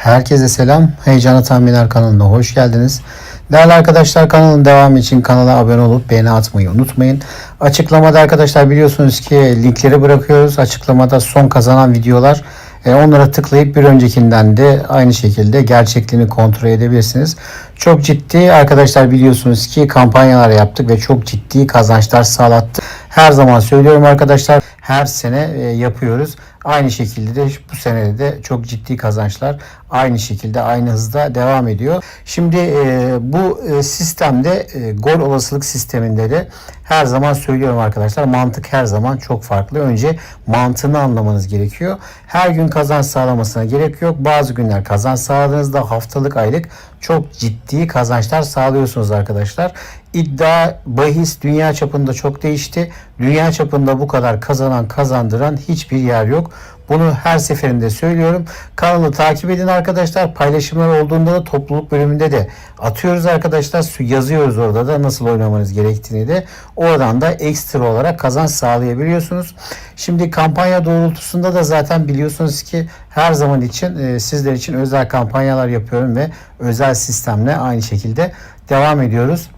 Herkese selam. Heyecanlı Tahminler kanalına hoş geldiniz. Değerli arkadaşlar kanalın devamı için kanala abone olup beğeni atmayı unutmayın. Açıklamada arkadaşlar biliyorsunuz ki linkleri bırakıyoruz. Açıklamada son kazanan videolar e, onlara tıklayıp bir öncekinden de aynı şekilde gerçekliğini kontrol edebilirsiniz. Çok ciddi arkadaşlar biliyorsunuz ki kampanyalar yaptık ve çok ciddi kazançlar sağlattık. Her zaman söylüyorum arkadaşlar her sene e, yapıyoruz. Aynı şekilde de bu senede de çok ciddi kazançlar aynı şekilde aynı hızda devam ediyor. Şimdi e, bu e, sistemde e, gol olasılık sisteminde de her zaman söylüyorum arkadaşlar mantık her zaman çok farklı. Önce mantığını anlamanız gerekiyor. Her gün kazanç sağlamasına gerek yok. Bazı günler kazanç sağladığınızda haftalık aylık çok ciddi kazançlar sağlıyorsunuz arkadaşlar. İddia, bahis dünya çapında çok değişti. Dünya çapında bu kadar kazanan kazandıran hiçbir yer yok. Bunu her seferinde söylüyorum. Kanalı takip edin arkadaşlar. Paylaşımlar olduğunda da topluluk bölümünde de atıyoruz arkadaşlar. Yazıyoruz orada da nasıl oynamanız gerektiğini de. Oradan da ekstra olarak kazanç sağlayabiliyorsunuz. Şimdi kampanya doğrultusunda da zaten biliyorsunuz ki her zaman için e, sizler için özel kampanyalar yapıyorum ve özel sistemle aynı şekilde devam ediyoruz.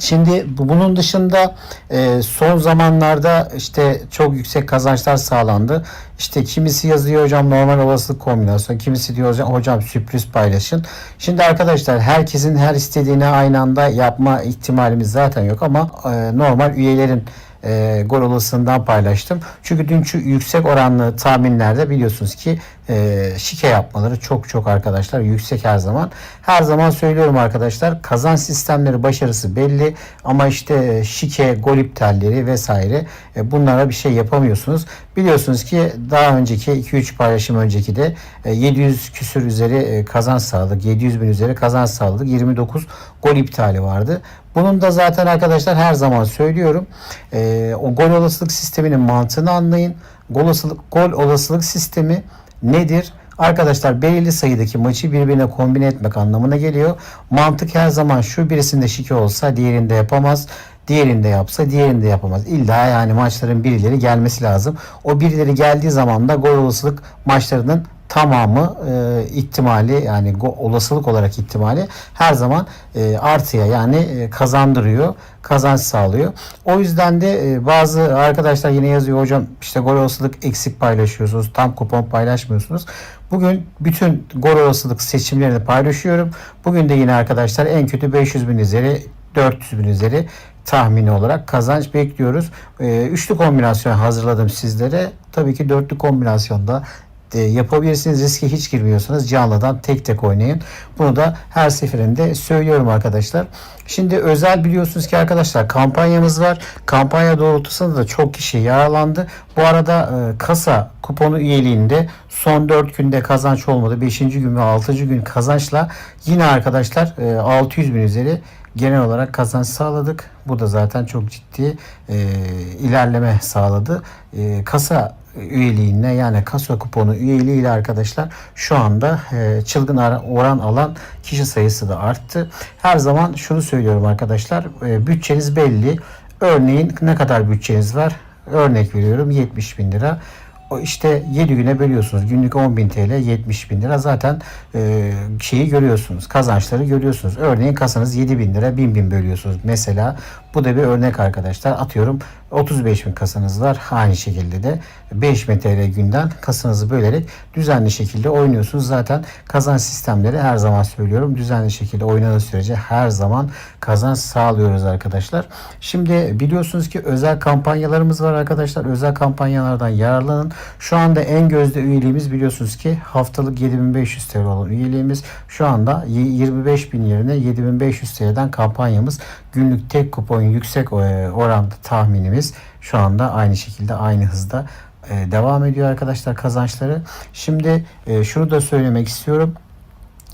Şimdi bunun dışında e, son zamanlarda işte çok yüksek kazançlar sağlandı. İşte kimisi yazıyor hocam normal olasılık kombinasyonu, kimisi diyor hocam, hocam sürpriz paylaşın. Şimdi arkadaşlar herkesin her istediğini aynı anda yapma ihtimalimiz zaten yok ama e, normal üyelerin e, gol olasılığından paylaştım. Çünkü dünkü yüksek oranlı tahminlerde biliyorsunuz ki e, şike yapmaları çok çok arkadaşlar yüksek her zaman. Her zaman söylüyorum arkadaşlar kazanç sistemleri başarısı belli ama işte şike, gol iptalleri vesaire e, bunlara bir şey yapamıyorsunuz. Biliyorsunuz ki daha önceki 2-3 paylaşım önceki de e, 700 küsür üzeri e, kazanç sağladık. 700 bin üzeri kazanç sağladık. 29 gol iptali vardı. Bunun da zaten arkadaşlar her zaman söylüyorum. E, o gol olasılık sisteminin mantığını anlayın. Gol olasılık, gol olasılık sistemi nedir? Arkadaşlar belirli sayıdaki maçı birbirine kombine etmek anlamına geliyor. Mantık her zaman şu birisinde şike olsa diğerinde yapamaz. Diğerinde yapsa diğerinde yapamaz. İlla yani maçların birileri gelmesi lazım. O birileri geldiği zaman da gol olasılık maçlarının tamamı e, ihtimali yani go, olasılık olarak ihtimali her zaman e, artıya yani e, kazandırıyor kazanç sağlıyor. O yüzden de e, bazı arkadaşlar yine yazıyor hocam işte gol olasılık eksik paylaşıyorsunuz tam kupon paylaşmıyorsunuz. Bugün bütün gol olasılık seçimlerini paylaşıyorum. Bugün de yine arkadaşlar en kötü 500 bin üzeri 400 bin üzeri tahmini olarak kazanç bekliyoruz. E, üçlü kombinasyon hazırladım sizlere. Tabii ki dörtlü kombinasyonda e, yapabilirsiniz. Riske hiç girmiyorsanız canlıdan tek tek oynayın. Bunu da her seferinde söylüyorum arkadaşlar. Şimdi özel biliyorsunuz ki arkadaşlar kampanyamız var. Kampanya doğrultusunda da çok kişi yararlandı. Bu arada e, kasa kuponu üyeliğinde son 4 günde kazanç olmadı. 5. gün ve 6. gün kazançla yine arkadaşlar e, 600 bin üzeri genel olarak kazanç sağladık. Bu da zaten çok ciddi e, ilerleme sağladı. E, kasa üyeliğine yani kasa kuponu üyeliğiyle arkadaşlar şu anda e, çılgın oran alan kişi sayısı da arttı. Her zaman şunu söylüyorum arkadaşlar e, bütçeniz belli. Örneğin ne kadar bütçeniz var? Örnek veriyorum 70 bin lira. O işte 7 güne bölüyorsunuz. Günlük 10.000 TL 70 bin lira zaten e, şeyi görüyorsunuz. Kazançları görüyorsunuz. Örneğin kasanız 7 bin lira 1000 bin bölüyorsunuz. Mesela bu da bir örnek arkadaşlar. Atıyorum 35 bin kasanız var. Aynı şekilde de 5 bin TL günden kasanızı bölerek düzenli şekilde oynuyorsunuz. Zaten kazanç sistemleri her zaman söylüyorum. Düzenli şekilde oynadığı sürece her zaman kazanç sağlıyoruz arkadaşlar. Şimdi biliyorsunuz ki özel kampanyalarımız var arkadaşlar. Özel kampanyalardan yararlanın. Şu anda en gözde üyeliğimiz biliyorsunuz ki haftalık 7500 TL olan üyeliğimiz. Şu anda 25 bin yerine 7500 TL'den kampanyamız. Günlük tek kupon yüksek oranda tahminimiz şu anda aynı şekilde aynı hızda e, devam ediyor arkadaşlar kazançları. Şimdi e, şunu da söylemek istiyorum.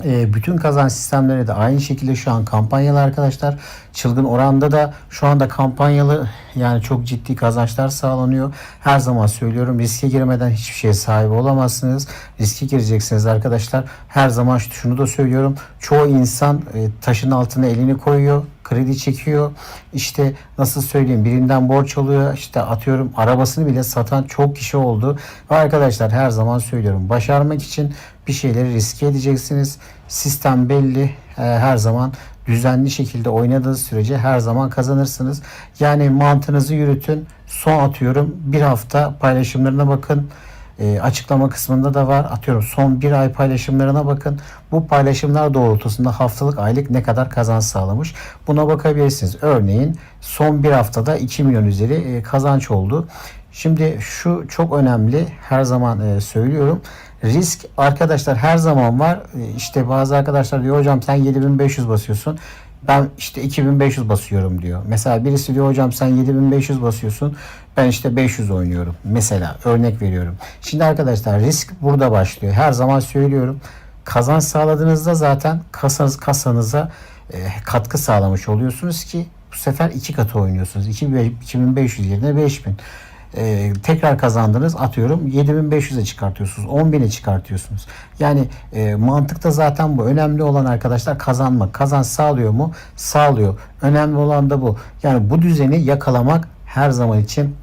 E, bütün kazanç sistemleri de aynı şekilde şu an kampanyalı arkadaşlar. Çılgın oranda da şu anda kampanyalı yani çok ciddi kazançlar sağlanıyor. Her zaman söylüyorum riske girmeden hiçbir şeye sahip olamazsınız. Riske gireceksiniz arkadaşlar. Her zaman şunu da söylüyorum. Çoğu insan e, taşın altına elini koyuyor kredi çekiyor. İşte nasıl söyleyeyim birinden borç alıyor. İşte atıyorum arabasını bile satan çok kişi oldu. Ve arkadaşlar her zaman söylüyorum başarmak için bir şeyleri riske edeceksiniz. Sistem belli. E, her zaman düzenli şekilde oynadığınız sürece her zaman kazanırsınız. Yani mantığınızı yürütün. Son atıyorum bir hafta paylaşımlarına bakın. E, açıklama kısmında da var. Atıyorum son bir ay paylaşımlarına bakın. Bu paylaşımlar doğrultusunda haftalık aylık ne kadar kazanç sağlamış. Buna bakabilirsiniz. Örneğin son bir haftada 2 milyon üzeri e, kazanç oldu. Şimdi şu çok önemli. Her zaman e, söylüyorum. Risk arkadaşlar her zaman var. E, işte bazı arkadaşlar diyor hocam sen 7500 basıyorsun. Ben işte 2500 basıyorum diyor. Mesela birisi diyor hocam sen 7500 basıyorsun. Ben işte 500 oynuyorum. Mesela örnek veriyorum. Şimdi arkadaşlar risk burada başlıyor. Her zaman söylüyorum. Kazanç sağladığınızda zaten kasanız, kasanıza e, katkı sağlamış oluyorsunuz ki bu sefer iki katı oynuyorsunuz. 2500 yerine 5000 e, tekrar kazandınız atıyorum 7500'e çıkartıyorsunuz 10.000'e çıkartıyorsunuz. Yani e, mantıkta zaten bu. Önemli olan arkadaşlar kazanmak. Kazanç sağlıyor mu? Sağlıyor. Önemli olan da bu. Yani bu düzeni yakalamak her zaman için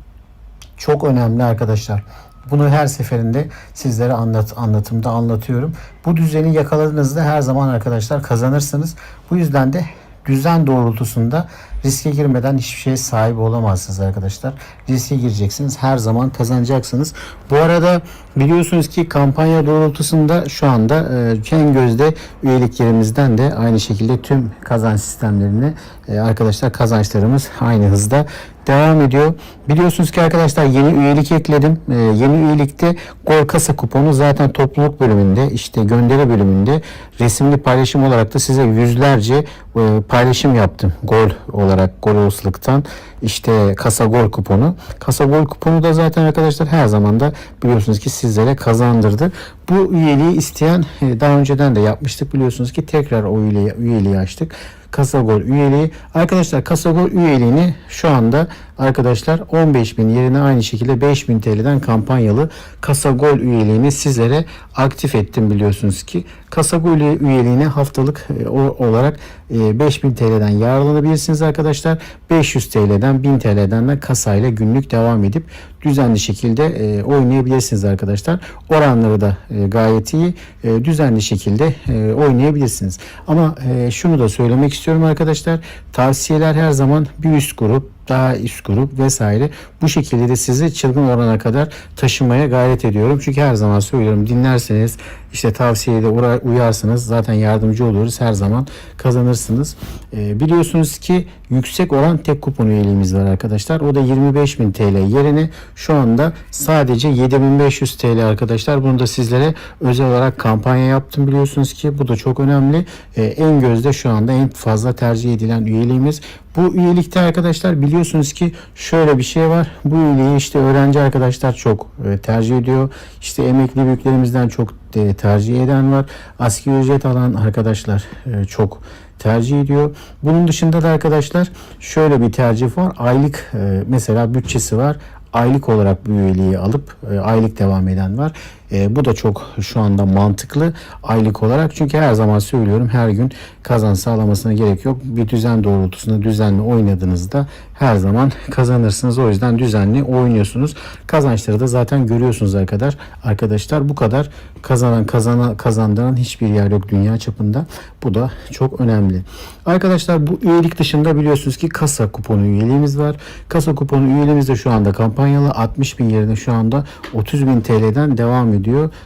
çok önemli arkadaşlar. Bunu her seferinde sizlere anlat, anlatımda anlatıyorum. Bu düzeni yakaladığınızda her zaman arkadaşlar kazanırsınız. Bu yüzden de düzen doğrultusunda riske girmeden hiçbir şeye sahip olamazsınız arkadaşlar. Riske gireceksiniz. Her zaman kazanacaksınız. Bu arada biliyorsunuz ki kampanya doğrultusunda şu anda e, en gözde üyeliklerimizden de aynı şekilde tüm kazanç sistemlerini e, arkadaşlar kazançlarımız aynı hızda devam ediyor. Biliyorsunuz ki arkadaşlar yeni üyelik ekledim. Ee, yeni üyelikte Gol Kasa kuponu zaten topluluk bölümünde işte gönderi bölümünde resimli paylaşım olarak da size yüzlerce e, paylaşım yaptım. Gol olarak gol olasılıktan işte kasa gol kuponu. Kasa gol kuponu da zaten arkadaşlar her zaman da biliyorsunuz ki sizlere kazandırdı. Bu üyeliği isteyen e, daha önceden de yapmıştık biliyorsunuz ki tekrar o üyeliği, üyeliği açtık. Kasagol üyeliği. Arkadaşlar Kasagol üyeliğini şu anda arkadaşlar 15.000 yerine aynı şekilde 5.000 TL'den kampanyalı Kasagol üyeliğini sizlere aktif ettim biliyorsunuz ki. Kasagol üyeliğine haftalık e, olarak 5000 TL'den yararlanabilirsiniz arkadaşlar. 500 TL'den 1000 TL'den de kasayla günlük devam edip düzenli şekilde e, oynayabilirsiniz arkadaşlar. Oranları da e, gayet iyi. Düzenli şekilde oynayabilirsiniz. Ama şunu da söylemek istiyorum arkadaşlar. Tavsiyeler her zaman bir üst grup daha üst grup vesaire bu şekilde de sizi çılgın orana kadar taşımaya gayret ediyorum. Çünkü her zaman söylüyorum dinlerseniz işte tavsiyeye de uyarsınız zaten yardımcı oluyoruz her zaman kazanırsınız. E, biliyorsunuz ki yüksek oran tek kupon üyeliğimiz var arkadaşlar. O da 25.000 TL yerine şu anda sadece 7.500 TL arkadaşlar. Bunu da sizlere özel olarak kampanya yaptım biliyorsunuz ki bu da çok önemli. E, en gözde şu anda en fazla tercih edilen üyeliğimiz. Bu üyelikte arkadaşlar biliyorsunuz ki şöyle bir şey var. Bu üyeliği işte öğrenci arkadaşlar çok e, tercih ediyor. İşte emekli büyüklerimizden çok e, tercih eden var. Asgari ücret alan arkadaşlar e, çok tercih ediyor. Bunun dışında da arkadaşlar şöyle bir tercih var. Aylık mesela bütçesi var aylık olarak bu üyeliği alıp e, aylık devam eden var. E, bu da çok şu anda mantıklı aylık olarak. Çünkü her zaman söylüyorum her gün kazan sağlamasına gerek yok. Bir düzen doğrultusunda düzenli oynadığınızda her zaman kazanırsınız. O yüzden düzenli oynuyorsunuz. Kazançları da zaten görüyorsunuz arkadaşlar. Arkadaşlar bu kadar kazanan kazana kazandıran hiçbir yer yok dünya çapında. Bu da çok önemli. Arkadaşlar bu üyelik dışında biliyorsunuz ki kasa kuponu üyeliğimiz var. Kasa kuponu üyeliğimiz de şu anda kampanyalı 60 bin yerine şu anda 30 bin TL'den devam ediyor.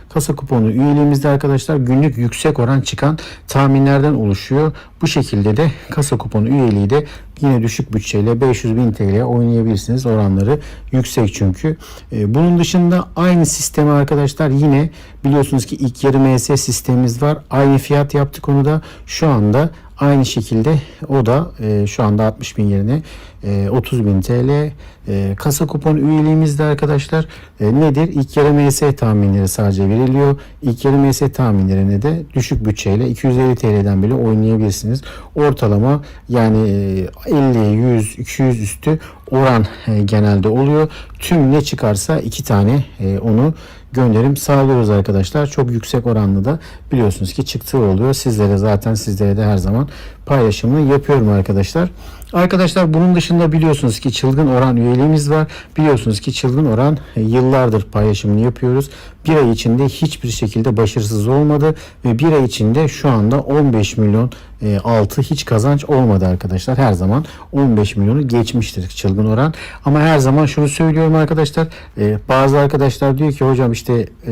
Kasa kuponu üyeliğimizde arkadaşlar günlük yüksek oran çıkan tahminlerden oluşuyor. Bu şekilde de kasa kuponu üyeliği de yine düşük bütçeyle 500 bin TL oynayabilirsiniz. Oranları yüksek çünkü. Ee, bunun dışında aynı sistemi arkadaşlar yine biliyorsunuz ki ilk yarı MS sistemimiz var. Aynı fiyat yaptık onu da. Şu anda Aynı şekilde o da e, şu anda 60 bin yerine e, 30 bin TL. E, kasa kupon üyeliğimizde arkadaşlar e, nedir? İlk yarı MS tahminleri sadece veriliyor. İlk yarı MS tahminlerine de düşük bütçeyle 250 TL'den bile oynayabilirsiniz. Ortalama yani e, 50, 100, 200 üstü oran e, genelde oluyor. Tüm ne çıkarsa iki tane e, onu gönderim sağlıyoruz arkadaşlar. Çok yüksek oranlı da biliyorsunuz ki çıktığı oluyor. Sizlere zaten sizlere de her zaman paylaşımını yapıyorum arkadaşlar. Arkadaşlar bunun dışında biliyorsunuz ki çılgın oran üyeliğimiz var. Biliyorsunuz ki çılgın oran yıllardır paylaşımını yapıyoruz. Bir ay içinde hiçbir şekilde başarısız olmadı ve bir ay içinde şu anda 15 milyon e, altı hiç kazanç olmadı arkadaşlar. Her zaman 15 milyonu geçmiştir çılgın oran. Ama her zaman şunu söylüyorum arkadaşlar. e, bazı arkadaşlar diyor ki hocam işte e,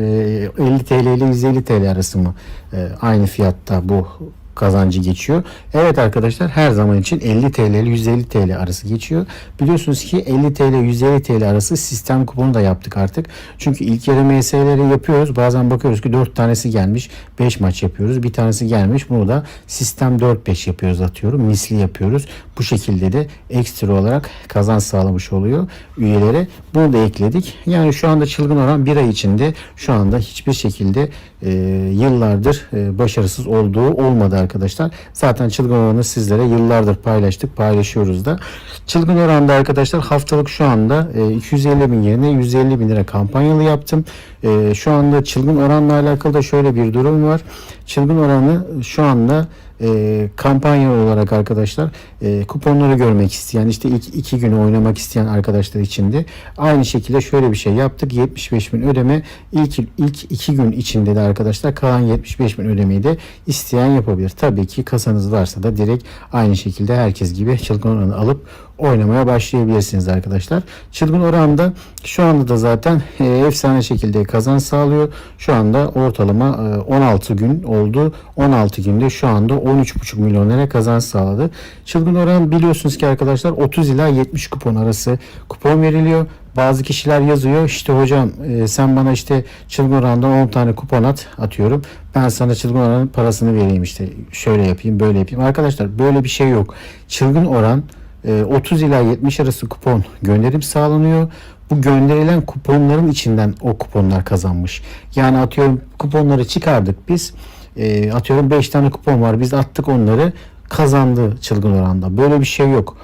50 TL ile 150 TL arası mı e, aynı fiyatta bu kazancı geçiyor. Evet arkadaşlar her zaman için 50 TL ile 150 TL arası geçiyor. Biliyorsunuz ki 50 TL 150 TL arası sistem kuponu da yaptık artık. Çünkü ilk yarı MS'leri yapıyoruz. Bazen bakıyoruz ki 4 tanesi gelmiş. 5 maç yapıyoruz. Bir tanesi gelmiş. Bunu da sistem 4-5 yapıyoruz atıyorum. Misli yapıyoruz. Bu şekilde de ekstra olarak kazanç sağlamış oluyor üyelere. Bunu da ekledik. Yani şu anda çılgın oran bir ay içinde şu anda hiçbir şekilde e, yıllardır e, başarısız olduğu olmadı arkadaşlar. Zaten çılgın oranı sizlere yıllardır paylaştık, paylaşıyoruz da. Çılgın oranda arkadaşlar haftalık şu anda e, 250 bin yerine 150 bin lira kampanyalı yaptım. E, şu anda çılgın oranla alakalı da şöyle bir durum var. Çılgın oranı şu anda e, kampanya olarak arkadaşlar e, kuponları görmek isteyen işte ilk iki günü oynamak isteyen arkadaşlar için de aynı şekilde şöyle bir şey yaptık. 75 bin ödeme ilk ilk iki gün içinde de arkadaşlar kalan 75 bin ödemeyi de isteyen yapabilir. Tabii ki kasanız varsa da direkt aynı şekilde herkes gibi çılgın alıp oynamaya başlayabilirsiniz arkadaşlar. Çılgın oranda şu anda da zaten e, efsane şekilde kazanç sağlıyor. Şu anda ortalama e, 16 gün oldu. 16 günde şu anda 13,5 milyon lira kazanç sağladı. Çılgın oran biliyorsunuz ki arkadaşlar 30 ila 70 kupon arası kupon veriliyor. Bazı kişiler yazıyor işte hocam e, sen bana işte çılgın orandan 10 tane kupon at atıyorum. Ben sana çılgın oranın parasını vereyim işte şöyle yapayım böyle yapayım. Arkadaşlar böyle bir şey yok. Çılgın oran e, 30 ila 70 arası kupon gönderim sağlanıyor. Bu gönderilen kuponların içinden o kuponlar kazanmış. Yani atıyorum kuponları çıkardık biz. E, atıyorum 5 tane kupon var. Biz attık onları kazandı çılgın oranda. Böyle bir şey yok.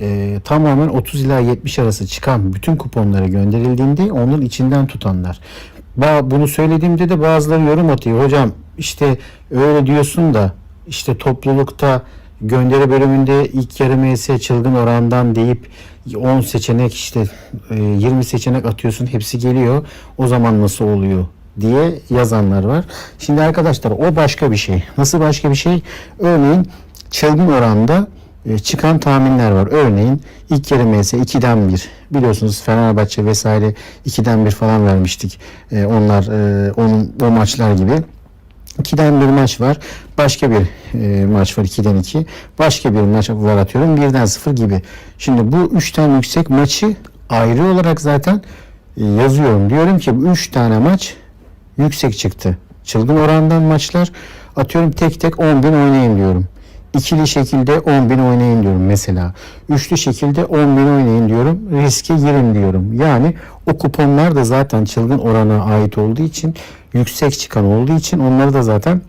E, tamamen 30 ila 70 arası çıkan bütün kuponlara gönderildiğinde onun içinden tutanlar. Ba- Bunu söylediğimde de bazıları yorum atıyor. Hocam işte öyle diyorsun da işte toplulukta gönderi bölümünde ilk yarı MS çılgın orandan deyip 10 seçenek işte e, 20 seçenek atıyorsun hepsi geliyor. O zaman nasıl oluyor diye yazanlar var. Şimdi arkadaşlar o başka bir şey. Nasıl başka bir şey? Örneğin çılgın oranda e, çıkan tahminler var. Örneğin ilk yarı MS 2'den 1. Biliyorsunuz Fenerbahçe vesaire 2'den 1 falan vermiştik. E, onlar e, onun o maçlar gibi. 2'den bir maç var. Başka bir e, maç var 2'den 2. Başka bir maç var atıyorum 1'den 0 gibi. Şimdi bu 3 tane yüksek maçı ayrı olarak zaten e, yazıyorum. Diyorum ki bu 3 tane maç yüksek çıktı. Çılgın orandan maçlar atıyorum tek tek 10 bin oynayayım diyorum. İkili şekilde 10 bin oynayın diyorum mesela. Üçlü şekilde 10 bin oynayın diyorum. Riske girin diyorum. Yani o kuponlar da zaten çılgın orana ait olduğu için yüksek çıkan olduğu için onları da zaten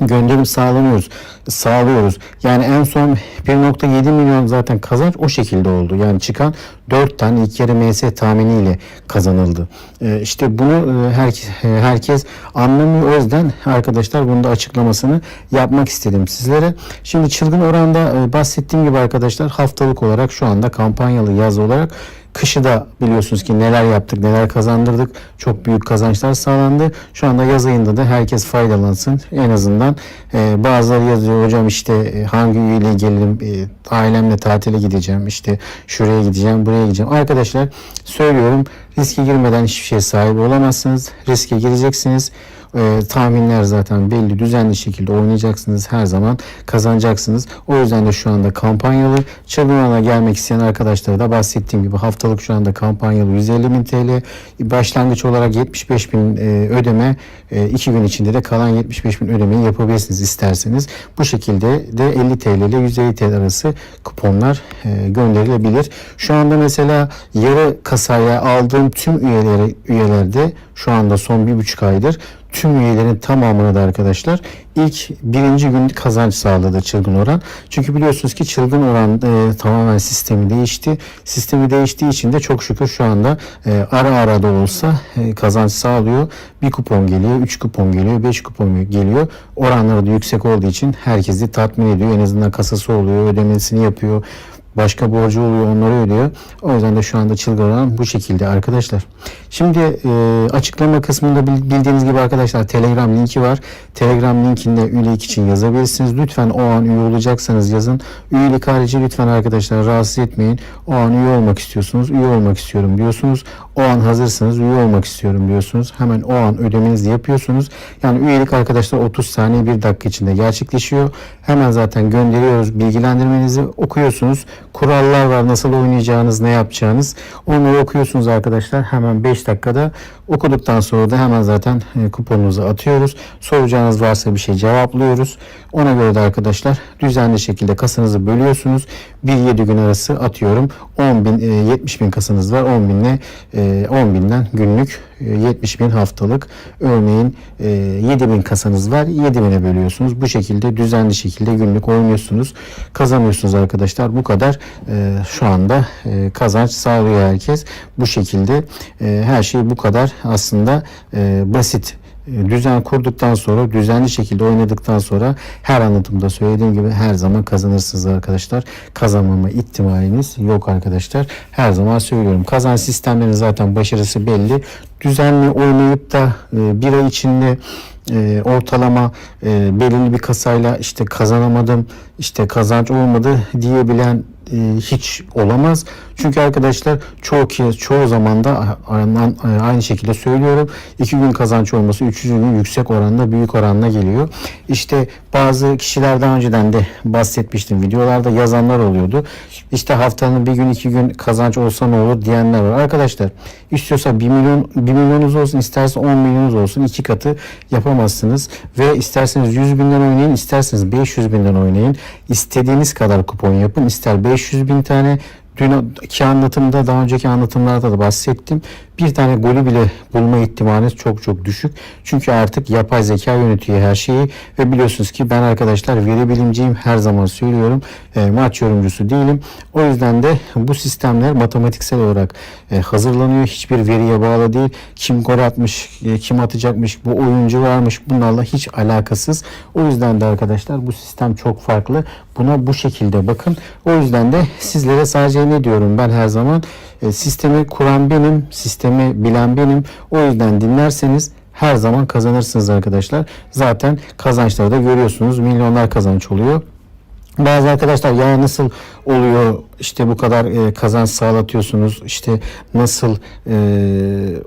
gönderim sağlanıyoruz, sağlıyoruz. Yani en son 1.7 milyon zaten kazanç o şekilde oldu. Yani çıkan 4 tane ilk yarı MS tahminiyle kazanıldı. Ee, işte bunu e, herkes, herkes anlamıyor. O yüzden arkadaşlar bunu da açıklamasını yapmak istedim sizlere. Şimdi çılgın oranda e, bahsettiğim gibi arkadaşlar haftalık olarak şu anda kampanyalı yaz olarak Kışı da biliyorsunuz ki neler yaptık, neler kazandırdık. Çok büyük kazançlar sağlandı. Şu anda yaz ayında da herkes faydalansın. En azından e, bazıları yazıyor hocam işte e, hangi üyeyle gelirim, e, ailemle tatile gideceğim, işte şuraya gideceğim, buraya gideceğim. Arkadaşlar söylüyorum riske girmeden hiçbir şeye sahip olamazsınız. Riske gireceksiniz. E, tahminler zaten belli düzenli şekilde oynayacaksınız her zaman kazanacaksınız. O yüzden de şu anda kampanyalı çılgınlara gelmek isteyen arkadaşlara da bahsettiğim gibi haftalık şu anda kampanyalı 150 bin TL başlangıç olarak 75 bin e, ödeme 2 gün içinde de kalan 75 bin ödemeyi yapabilirsiniz isterseniz. Bu şekilde de 50 TL ile 150 TL arası kuponlar e, gönderilebilir. Şu anda mesela yarı kasaya aldığım tüm üyeleri, üyelerde şu anda son bir buçuk aydır tüm üyelerin tamamına da arkadaşlar ilk birinci gün kazanç sağladı çılgın oran. Çünkü biliyorsunuz ki çılgın oran e, tamamen sistemi değişti. Sistemi değiştiği için de çok şükür şu anda e, ara ara da olsa e, kazanç sağlıyor. Bir kupon geliyor, üç kupon geliyor, beş kupon geliyor. Oranları da yüksek olduğu için herkesi tatmin ediyor. En azından kasası oluyor, ödemesini yapıyor. Başka borcu oluyor onları ödüyor. O yüzden de şu anda çılgın oran bu şekilde arkadaşlar. Şimdi e, açıklama kısmında bil- bildiğiniz gibi arkadaşlar Telegram linki var. Telegram linkinde üyelik için yazabilirsiniz. Lütfen o an üye olacaksanız yazın. Üyelik harici lütfen arkadaşlar rahatsız etmeyin. O an üye olmak istiyorsunuz. Üye olmak istiyorum diyorsunuz. O an hazırsınız. Üye olmak istiyorum diyorsunuz. Hemen o an ödemenizi yapıyorsunuz. Yani üyelik arkadaşlar 30 saniye 1 dakika içinde gerçekleşiyor. Hemen zaten gönderiyoruz bilgilendirmenizi okuyorsunuz. Kurallar var nasıl oynayacağınız ne yapacağınız. Onları okuyorsunuz arkadaşlar. Hemen 5 dakikada okuduktan sonra da hemen zaten e, kuponunuzu atıyoruz. Soracağınız varsa bir şey cevaplıyoruz. Ona göre de arkadaşlar düzenli şekilde kasanızı bölüyorsunuz. 1-7 gün arası atıyorum. 10 bin, e, 70 bin kasanız var. 10 binle e, 10 binden günlük e, 70 bin haftalık. Örneğin e, 7 bin kasanız var. 7 bine bölüyorsunuz. Bu şekilde düzenli şekilde günlük oynuyorsunuz. Kazanıyorsunuz arkadaşlar. Bu kadar e, şu anda e, kazanç sağlıyor herkes. Bu şekilde e, her şey bu kadar aslında e, basit e, düzen kurduktan sonra düzenli şekilde oynadıktan sonra her anlatımda söylediğim gibi her zaman kazanırsınız arkadaşlar. Kazanmama ihtimaliniz yok arkadaşlar. Her zaman söylüyorum. Kazan sistemlerinin zaten başarısı belli. Düzenli oynayıp da e, bir ay içinde e, ortalama belirli bir kasayla işte kazanamadım işte kazanç olmadı diyebilen e, hiç olamaz. Çünkü arkadaşlar çoğu kez çoğu zaman da aynı, şekilde söylüyorum. iki gün kazanç olması üçüncü gün yüksek oranda büyük oranla geliyor. İşte bazı kişiler daha önceden de bahsetmiştim videolarda yazanlar oluyordu. İşte haftanın bir gün iki gün kazanç olsa ne olur diyenler var. Arkadaşlar istiyorsa 1 milyon 1 milyonunuz olsun isterse 10 milyonunuz olsun iki katı yapamazsınız ve isterseniz 100 binden oynayın isterseniz 500 binden oynayın. İstediğiniz kadar kupon yapın. ister 500 bin tane Dünkü anlatımda daha önceki anlatımlarda da bahsettim. Bir tane golü bile bulma ihtimaliniz çok çok düşük. Çünkü artık yapay zeka yönetiyor her şeyi ve biliyorsunuz ki ben arkadaşlar veri bilimciyim her zaman söylüyorum. E, maç yorumcusu değilim. O yüzden de bu sistemler matematiksel olarak e, hazırlanıyor. Hiçbir veriye bağlı değil. Kim gol atmış, e, kim atacakmış, bu oyuncu varmış bunlarla hiç alakasız. O yüzden de arkadaşlar bu sistem çok farklı. Buna bu şekilde bakın. O yüzden de sizlere sadece ne diyorum ben her zaman e, sistemi kuran benim, sistemi bilen benim. O yüzden dinlerseniz her zaman kazanırsınız arkadaşlar. Zaten kazançları da görüyorsunuz. Milyonlar kazanç oluyor. Bazı arkadaşlar ya nasıl oluyor? İşte bu kadar e, kazanç sağlatıyorsunuz. İşte nasıl e,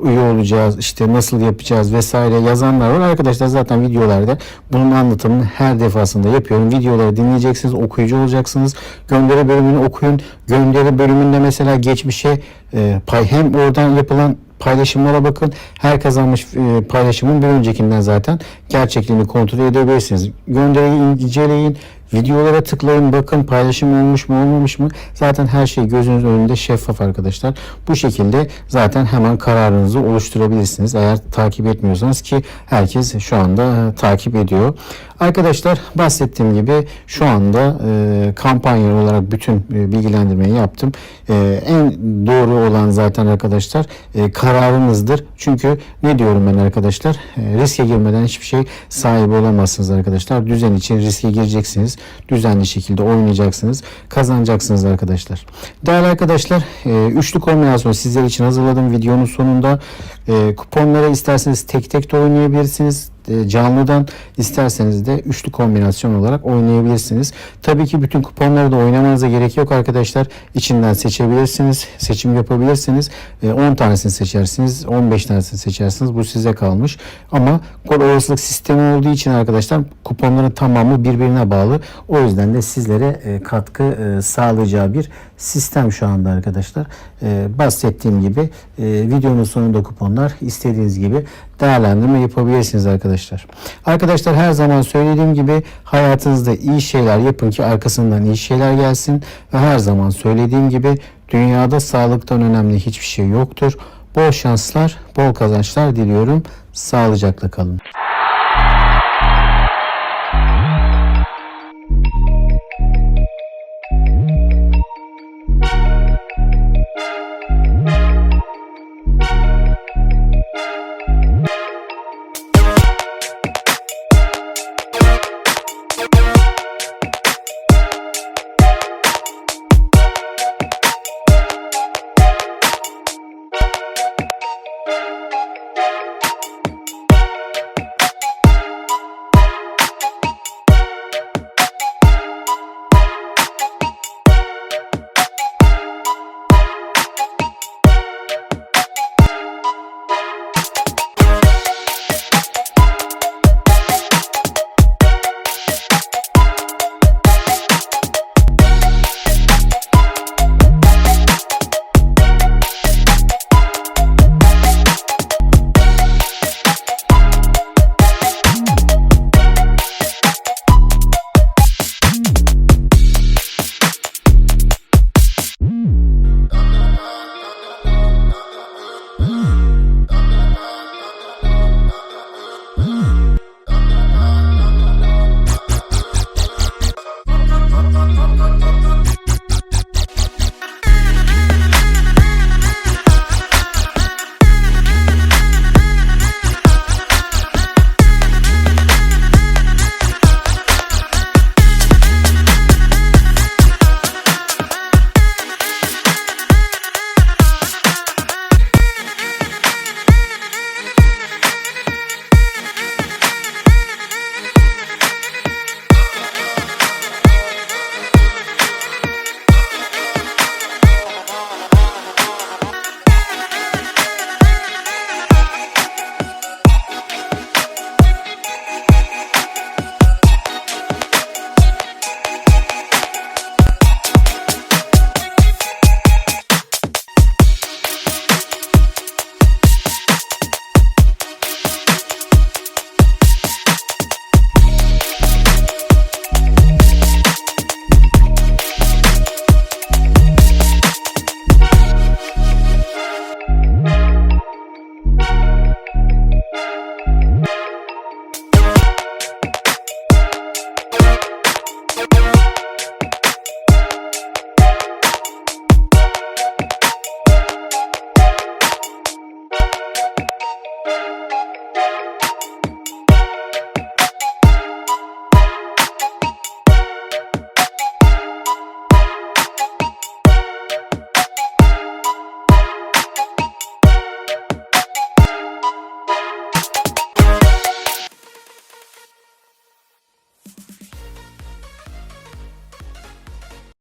üye olacağız? İşte nasıl yapacağız? vesaire yazanlar var. Arkadaşlar zaten videolarda bunun anlatımını her defasında yapıyorum. Videoları dinleyeceksiniz okuyucu olacaksınız. Gönderi bölümünü okuyun. Gönderi bölümünde mesela geçmişe e, pay hem oradan yapılan paylaşımlara bakın. Her kazanmış e, paylaşımın bir öncekinden zaten gerçekliğini kontrol edebilirsiniz. Gönderiyi inceleyin. Videolara tıklayın bakın paylaşım olmuş mu olmamış mı? Zaten her şey gözünüz önünde şeffaf arkadaşlar. Bu şekilde zaten hemen kararınızı oluşturabilirsiniz. Eğer takip etmiyorsanız ki herkes şu anda e, takip ediyor. Arkadaşlar bahsettiğim gibi şu anda e, kampanya olarak bütün e, bilgilendirmeyi yaptım. E, en doğru olan zaten arkadaşlar e, kararınızdır. Çünkü ne diyorum ben arkadaşlar? E, riske girmeden hiçbir şey sahibi olamazsınız arkadaşlar. Düzen için riske gireceksiniz. Düzenli şekilde oynayacaksınız. Kazanacaksınız arkadaşlar. Değerli arkadaşlar e, üçlü kombinasyon sizler için hazırladım videonun sonunda. E, kuponları isterseniz tek tek de oynayabilirsiniz canlıdan isterseniz de üçlü kombinasyon olarak oynayabilirsiniz. Tabii ki bütün kuponları da oynamanıza gerek yok arkadaşlar. İçinden seçebilirsiniz. Seçim yapabilirsiniz. E, 10 tanesini seçersiniz. 15 tanesini seçersiniz. Bu size kalmış. Ama kod olasılık sistemi olduğu için arkadaşlar kuponların tamamı birbirine bağlı. O yüzden de sizlere e, katkı e, sağlayacağı bir sistem şu anda arkadaşlar. E, bahsettiğim gibi e, videonun sonunda kuponlar istediğiniz gibi değerlendirme yapabilirsiniz arkadaşlar. Arkadaşlar her zaman söylediğim gibi hayatınızda iyi şeyler yapın ki arkasından iyi şeyler gelsin ve her zaman söylediğim gibi dünyada sağlıktan önemli hiçbir şey yoktur. Bol şanslar, bol kazançlar diliyorum. Sağlıcakla kalın.